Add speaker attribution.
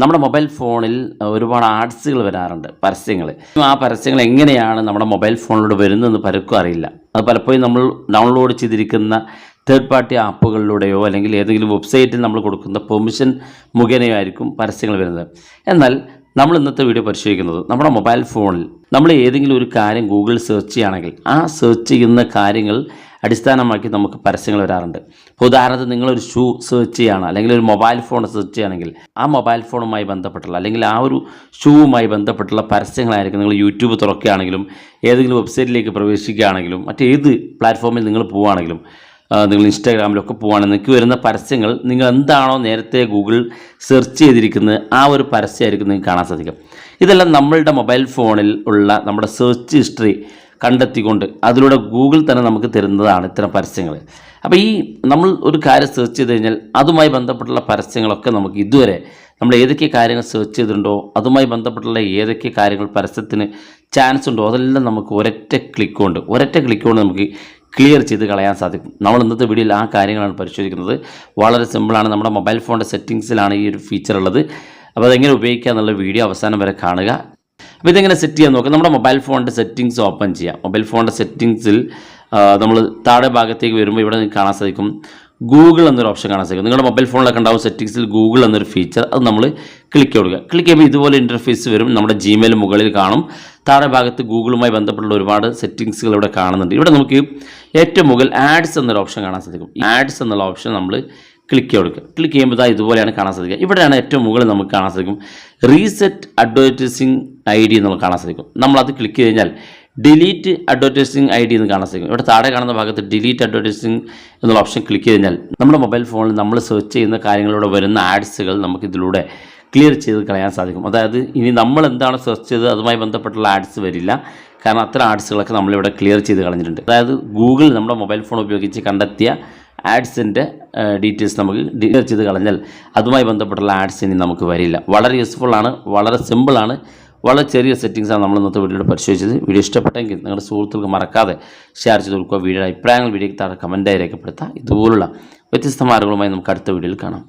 Speaker 1: നമ്മുടെ മൊബൈൽ ഫോണിൽ ഒരുപാട് ആഡ്സുകൾ വരാറുണ്ട് പരസ്യങ്ങൾ. ആ പരസ്യങ്ങൾ എങ്ങനെയാണ് നമ്മുടെ മൊബൈൽ ഫോണിലൂടെ വരുന്നതെന്ന് പലർക്കും അറിയില്ല. അത് പലപ്പോഴും നമ്മൾ ഡൗൺലോഡ് ചെയ്തിരിക്കുന്ന തേർഡ് പാർട്ടി ആപ്പുകളിലൂടെയോ അല്ലെങ്കിൽ ഏതെങ്കിലും വെബ്സൈറ്റിൽ നമ്മൾ കൊടുക്കുന്ന പെർമിഷൻ മുഖേനയോ ആയിരിക്കും പരസ്യങ്ങൾ വരുന്നത്. എന്നാൽ നമ്മൾ ഇന്നത്തെ വീഡിയോ പരിശോധിക്കുന്നത് നമ്മുടെ മൊബൈൽ ഫോണിൽ നമ്മൾ ഏതെങ്കിലും ഒരു കാര്യം ഗൂഗിൾ സെർച്ച് ചെയ്യുകയാണെങ്കിൽ ആ സെർച്ച് ചെയ്യുന്ന കാര്യങ്ങൾ അടിസ്ഥാനമാക്കി നമുക്ക് പരസ്യങ്ങൾ വരാറുണ്ട്. ഇപ്പോൾ ഉദാഹരണത്തിന് നിങ്ങളൊരു ഷൂ സെർച്ച് ചെയ്യുകയാണ് അല്ലെങ്കിൽ ഒരു മൊബൈൽ ഫോൺ സെർച്ച് ചെയ്യുകയാണെങ്കിൽ ആ മൊബൈൽ ഫോണുമായി ബന്ധപ്പെട്ടുള്ള അല്ലെങ്കിൽ ആ ഒരു ഷൂവുമായി ബന്ധപ്പെട്ടുള്ള പരസ്യങ്ങളായിരിക്കും നിങ്ങൾ യൂട്യൂബ് തുറക്കുകയാണെങ്കിലും ഏതെങ്കിലും വെബ്സൈറ്റിലേക്ക് പ്രവേശിക്കുകയാണെങ്കിലും മറ്റേത് പ്ലാറ്റ്ഫോമിൽ നിങ്ങൾ പോവുകയാണെങ്കിലും നിങ്ങൾ ഇൻസ്റ്റാഗ്രാമിലൊക്കെ പോവുകയാണെങ്കിൽ നിങ്ങൾക്ക് വരുന്ന പരസ്യങ്ങൾ നിങ്ങൾ എന്താണോ നേരത്തെ ഗൂഗിൾ സെർച്ച് ചെയ്തിരിക്കുന്നത് ആ ഒരു പരസ്യമായിരിക്കും നിങ്ങൾക്ക് കാണാൻ സാധിക്കും ഇതെല്ലാം നമ്മളുടെ മൊബൈൽ ഫോണിൽ ഉള്ള നമ്മുടെ സെർച്ച് ഹിസ്റ്ററി കണ്ടെത്തിക്കൊണ്ട് അതിലൂടെ ഗൂഗിൾ തന്നെ നമുക്ക് തരുന്നതാണ് ഇത്തരം പരസ്യങ്ങൾ. അപ്പോൾ ഈ നമ്മൾ ഒരു കാര്യം സെർച്ച് ചെയ്ത് കഴിഞ്ഞാൽ അതുമായി ബന്ധപ്പെട്ടുള്ള പരസ്യങ്ങളൊക്കെ നമുക്ക് ഇതുവരെ നമ്മൾ ഏതൊക്കെ കാര്യങ്ങൾ സെർച്ച് ചെയ്തിട്ടുണ്ടോ അതുമായി ബന്ധപ്പെട്ടുള്ള ഏതൊക്കെ കാര്യങ്ങൾ പരസ്യത്തിന് ചാൻസ് ഉണ്ടോ അതെല്ലാം നമുക്ക് ഒരൊറ്റ ക്ലിക്ക് കൊണ്ട് ഒരൊറ്റ ക്ലിക്ക് കൊണ്ട് നമുക്ക് ക്ലിയർ ചെയ്ത് കളയാൻ സാധിക്കും. നമ്മൾ ഇന്നത്തെ വീഡിയോയിൽ ആ കാര്യങ്ങളാണ് പരിശോധിക്കുന്നത്. വളരെ സിമ്പിളാണ് നമ്മുടെ മൊബൈൽ ഫോണിന്റെ സെറ്റിങ്സിലാണ് ഈ ഒരു ഫീച്ചർ ഉള്ളത്. അപ്പോൾ അതെങ്ങനെ ഉപയോഗിക്കുക എന്നുള്ള വീഡിയോ അവസാനം വരെ കാണുക. അപ്പോൾ ഇതെങ്ങനെ സെറ്റ് ചെയ്യാൻ നോക്കാം. നമ്മുടെ മൊബൈൽ ഫോണിന്റെ സെറ്റിങ്സ് ഓപ്പൺ ചെയ്യാം. മൊബൈൽ ഫോണിന്റെ സെറ്റിങ്സിൽ നമ്മൾ താഴെ ഭാഗത്തേക്ക് വരുമ്പോൾ ഇവിടെ നിങ്ങൾക്ക് കാണാൻ സാധിക്കും ഗൂഗിൾ എന്നൊരു ഓപ്ഷൻ കാണാൻ സാധിക്കും. നിങ്ങളുടെ മൊബൈൽ ഫോണിലൊക്കെ ഉണ്ടാവും സെറ്റിങ്സിൽ ഗൂഗിൾ എന്നൊരു ഫീച്ചർ അത് നമ്മൾ ക്ലിക്ക് കൊടുക്കുക. ക്ലിക്ക് ചെയ്യുമ്പോൾ ഇതുപോലെ ഇന്റർഫേസ് വരും. നമ്മുടെ ജിമെയിൽ മുകളിൽ കാണും. താഴെ ഭാഗത്ത് ഗൂഗിളുമായി ബന്ധപ്പെട്ടുള്ള ഒരുപാട് സെറ്റിങ്സുകൾ ഇവിടെ കാണുന്നുണ്ട്. ഇവിടെ നമുക്ക് ഏറ്റവും മുകളിൽ ആഡ്സ് എന്നൊരു ഓപ്ഷൻ കാണാൻ സാധിക്കും. ആഡ്സ് എന്നുള്ള ഓപ്ഷൻ നമ്മൾ ക്ലിക്ക് കൊടുക്കുക. ക്ലിക്ക് ചെയ്യുമ്പോൾ ഇതാ ഇതുപോലെയാണ് കാണാൻ സാധിക്കുക. ഇവിടെയാണ് ഏറ്റവും മുകളിൽ നമുക്ക് കാണാൻ സാധിക്കും. റീസെറ്റ് അഡ്വർടൈസിങ് ഐ ഡി എന്ന് കാണാൻ സാധിക്കും. നമ്മളത് ക്ലിക്ക് ചെയ്ത് കഴിഞ്ഞാൽ ഡിലീറ്റ് അഡ്വർടൈസിങ് ഐ ഡി എന്ന് കാണാൻ സാധിക്കും. ഇവിടെ താഴെ കാണുന്ന ഭാഗത്ത് ഡിലീറ്റ് അഡ്വർടൈസിങ് എന്നുള്ള ഓപ്ഷൻ ക്ലിക്ക് ചെയ്ത് കഴിഞ്ഞാൽ നമ്മുടെ മൊബൈൽ ഫോണിൽ നമ്മൾ സെർച്ച് ചെയ്യുന്ന കാര്യങ്ങളിലൂടെ വരുന്ന ആഡ്സുകൾ നമുക്കിതിലൂടെ ക്ലിയർ ചെയ്ത് കളയാൻ സാധിക്കും. അതായത് ഇനി നമ്മൾ എന്താണ് സെർച്ച് ചെയ്തത് അതുമായി ബന്ധപ്പെട്ടുള്ള ആഡ്സ് വരില്ല. കാരണം അത്ര ആഡ്സുകളൊക്കെ നമ്മളിവിടെ ക്ലിയർ ചെയ്ത് കളഞ്ഞിട്ടുണ്ട്. അതായത് ഗൂഗിൾ നമ്മുടെ മൊബൈൽ ഫോൺ ഉപയോഗിച്ച് കണ്ടെത്തിയ ആഡ്സിന്റെ ഡീറ്റെയിൽസ് നമുക്ക് ക്ലിയർ ചെയ്ത് കളഞ്ഞാൽ അതുമായി ബന്ധപ്പെട്ടുള്ള ആഡ്സ് ഇനി നമുക്ക് വരില്ല. വളരെ യൂസ്ഫുൾ ആണ് വളരെ സിമ്പിളാണ് വളരെ ചെറിയ സെറ്റിങ്സാണ് നമ്മൾ ഇന്നത്തെ വീഡിയോയിൽ പരിശോധിച്ചത്. വീഡിയോ ഇഷ്ടപ്പെട്ടെങ്കിൽ നിങ്ങളുടെ സുഹൃത്തുക്കൾക്ക് മറക്കാതെ ഷെയർ ചെയ്ത് കൊടുക്കുക. വീഡിയോ അഭിപ്രായങ്ങൾ വീഡിയോയ്ക്ക് താഴെ കമന്റായി രേഖപ്പെടുത്താം ഇതുപോലുള്ള വ്യത്യസ്ത മാർഗങ്ങളുമായി നമുക്ക് അടുത്ത വീഡിയോയിൽ കാണാം.